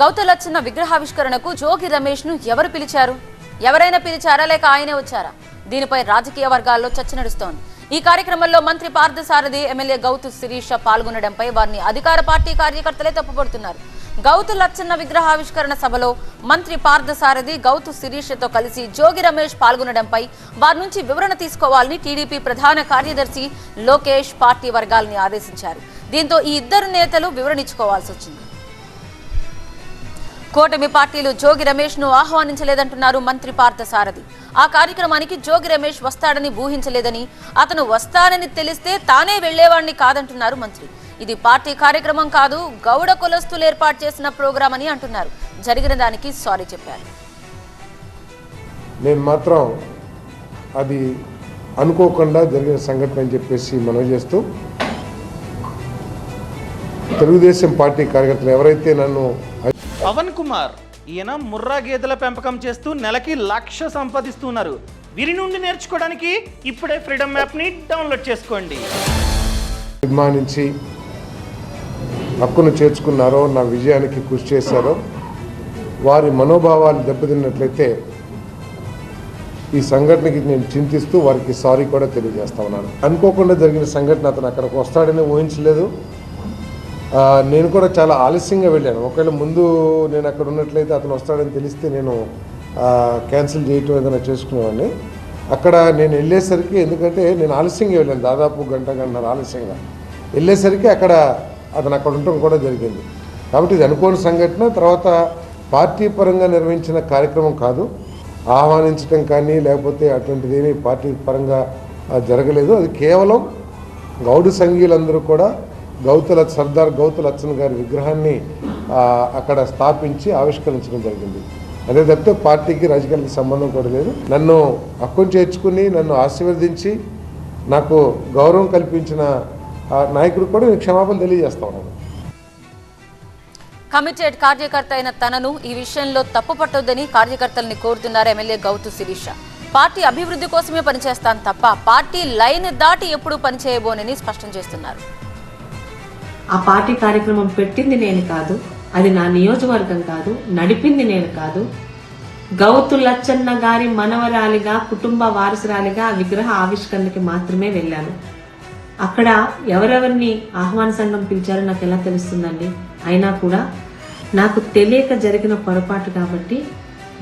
గౌతలచ్చన్న విగ్రహావిష్కరణకు జోగి రమేష్ను ఎవరు పిలిచారు? ఎవరైనా పిలిచారా లేక ఆయనే వచ్చారా? దీనిపై రాజకీయ వర్గాల్లో చర్చ నడుస్తోంది. ఈ కార్యక్రమంలో మంత్రి పార్థసారథి ఎమ్మెల్యే గౌతు శిరీష పాల్గొనడంపై వారిని అధికార పార్టీ కార్యకర్తలే తప్పుపడుతున్నారు. గౌతు లచ్చన్న విగ్రహావిష్కరణ సభలో మంత్రి పార్థసారథి గౌతు శిరీషతో కలిసి జోగి రమేష్ పాల్గొనడంపై వారి నుంచి వివరణ తీసుకోవాలని టీడీపీ ప్రధాన కార్యదర్శి లోకేష్ పార్టీ వర్గాల్ని ఆదేశించారు. దీంతో ఈ ఇద్దరు నేతలు వివరణ ఇచ్చుకోవాల్సి వచ్చింది. కూటమి పార్టీలు జోగి రమేష్ను ఆహ్వానించలేదంటున్నారు మంత్రి పార్థసారథి. ఆ కార్యక్రమానికి జోగి రమేష్ వస్తాడని ఊహించలేదని అతను వస్తాడని తెలిస్తే తానే వెళ్ళేవాడిని కాదంటున్నారు మంత్రి. ఇది పార్టీ కార్యక్రమం కాదు గౌడ కులస్తులు ఏర్పాటు చేసిన ప్రోగ్రాం అని అంటున్నారు. జరిగిన దానికి సారీ చెప్పారు. నేను మాత్రం అది అనుకోకుండా జరిగిన సంఘటన అని చెప్పేసి మనం చేస్తూ తెలుగుదేశం పార్టీ కార్యకర్తలు ఎవరైతే నన్ను పవన్ కుమార్ ఈయన ముర్రా గేదెల పెంపకం చేస్తూ నెలకి లక్ష సంపాదిస్తున్నారు. వీరి నుండి నేర్చుకోవడానికి ఇప్పుడే ఫ్రీడమ్ యాప్ని డౌన్లోడ్ చేసుకోండి. అభిమానించి హక్కును చేర్చుకున్నారో నా విజయానికి కృషి చేశారో వారి మనోభావాలు దెబ్బతిన్నట్లయితే ఈ సంఘటనకి నేను చింతిస్తూ వారికి సారీ కూడా తెలియజేస్తా ఉన్నాను. అనుకోకుండా జరిగిన సంఘటన అతను అక్కడికి వస్తాడని ఊహించలేదు. నేను కూడా చాలా ఆలస్యంగా వెళ్ళాను. ఒకవేళ ముందు నేను అక్కడ ఉన్నట్లయితే అతను వస్తాడని తెలిస్తే నేను క్యాన్సిల్ చేయటం ఏదైనా చేసుకునేవాడిని. అక్కడ నేను వెళ్ళేసరికి ఎందుకంటే నేను ఆలస్యంగా వెళ్ళాను దాదాపు గంట గంటన్నర ఆలస్యంగా. వెళ్ళేసరికి అక్కడ అతను అక్కడ ఉండటం కూడా జరిగింది. కాబట్టి ఇది అనుకోని సంఘటన. తర్వాత పార్టీ పరంగా నిర్వహించిన కార్యక్రమం కాదు. ఆహ్వానించడం కానీ లేకపోతే అటువంటిది ఏమీ పార్టీ పరంగా జరగలేదు. అది కేవలం గౌడు సంఘీయులందరూ కూడా గౌతుల సర్దార్ గౌతుల అచ్చన్ గారి విగ్రహాన్ని అక్కడ స్థాపించి ఆవిష్కరించడం జరిగింది. అదే తప్పితే పార్టీకి రాజకీయాలకి సంబంధం కూడా లేదు. నన్ను హక్కును చేర్చుకుని నన్ను ఆశీర్వదించి నాకు గౌరవం కల్పించిన నాయకుడు కూడా నేను క్షమాపణ తెలియజేస్తా ఉన్నాను. కమిటెడ్ కార్యకర్త అయిన తనను ఈ విషయంలో తప్పు పట్టొద్దని కార్యకర్తల్ని కోరుతున్నారు ఎమ్మెల్యే గౌతు శిరీష. పార్టీ అభివృద్ధి కోసమే పనిచేస్తాను తప్ప పార్టీ లైన్ దాటి ఎప్పుడూ పనిచేయబోనని స్పష్టం చేస్తున్నారు. ఆ పార్టీ కార్యక్రమం పెట్టింది నేను కాదు అది నా నియోజకవర్గం కాదు నడిపింది నేను కాదు. గౌతు లచ్చన్న గారి మనవరాలిగా కుటుంబ వారసురాలిగా విగ్రహ ఆవిష్కరణకి మాత్రమే వెళ్ళాను. అక్కడ ఎవరెవరిని ఆహ్వాన సంఘం పిలిచారో నాకు ఎలా తెలుస్తుందండి? అయినా కూడా నాకు తెలియక జరిగిన పొరపాటు కాబట్టి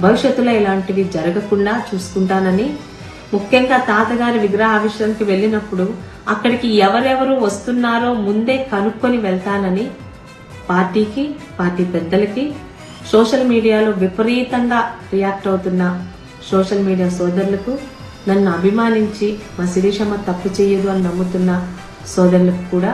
భవిష్యత్తులో ఇలాంటివి జరగకుండా చూసుకుంటానని ముఖ్యంగా తాతగారి విగ్రహ ఆవిష్కరణకి వెళ్ళినప్పుడు అక్కడికి ఎవరెవరు వస్తున్నారో ముందే కనుక్కొని వెళ్తానని పార్టీకి పార్టీ పెద్దలకి సోషల్ మీడియాలో విపరీతంగా రియాక్ట్ అవుతున్న సోషల్ మీడియా సోదరులకు నన్ను అభిమానించి మా శిరీషమ్మ తప్పు చేయదు అని నమ్ముతున్న సోదరులకు కూడా